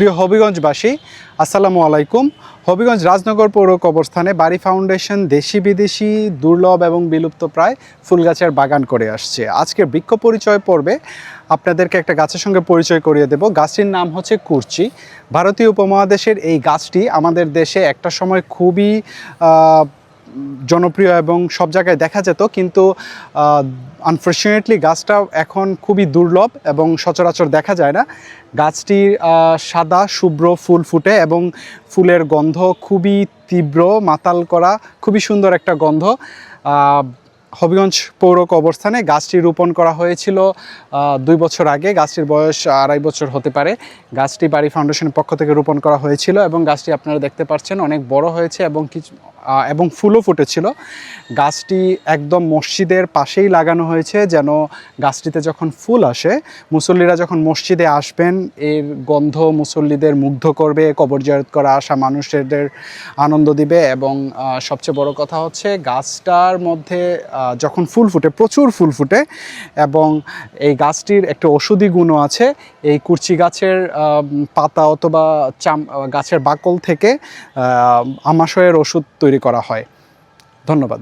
প্রিয় হবিগঞ্জবাসী, আসসালামু আলাইকুম। হবিগঞ্জ রাজনগর পৌর কবরস্থানে বাড়ি ফাউন্ডেশন দেশি বিদেশি, দুর্লভ এবং বিলুপ্ত প্রায় ফুল গাছের বাগান করে আসছে। আজকের বৃক্ষ পরিচয় পর্বে আপনাদেরকে একটা গাছের সঙ্গে পরিচয় করিয়ে দেব। গাছটির নাম হচ্ছে কুর্চি। ভারতীয় উপমহাদেশের এই গাছটি আমাদের দেশে একটা সময় খুবই জনপ্রিয় এবং সব জায়গায় দেখা যেত, কিন্তু আনফর্চুনেটলি গাছটা এখন খুবই দুর্লভ এবং সচরাচর দেখা যায় না। গাছটির সাদা শুভ্র ফুল ফুটে এবং ফুলের গন্ধ খুবই তীব্র, মাতাল করা খুবই সুন্দর একটা গন্ধ। হবিগঞ্জ পৌর কবরস্থানে গাছটি রোপণ করা হয়েছিল দুই বছর আগে। গাছটির বয়স আড়াই বছর হতে পারে। গাছটি বাড়ি ফাউন্ডেশনের পক্ষ থেকে রোপণ করা হয়েছিল এবং গাছটি আপনারা দেখতে পাচ্ছেন অনেক বড় হয়েছে এবং কিছু এবং ফুলও ফুটেছিল। গাছটি একদম মসজিদের পাশেই লাগানো হয়েছে, যেন গাছটিতে যখন ফুল আসে, মুসল্লিরা যখন মসজিদে আসবেন, এর গন্ধ মুসল্লিদের মুগ্ধ করবে, কবর জিয়ারত করা আসা মানুষদের আনন্দ দিবে এবং সবচেয়ে বড় কথা হচ্ছে গাছটার মধ্যে যখন ফুল ফুটে, প্রচুর ফুল ফুটে এবং এই গাছটির একটা ওষুধি গুণও আছে এই কুরচি গাছের পাতা অথবা চাম গাছের বাকল থেকে আমাশয়ের ওষুধ তৈরি করা হয়। ধন্যবাদ।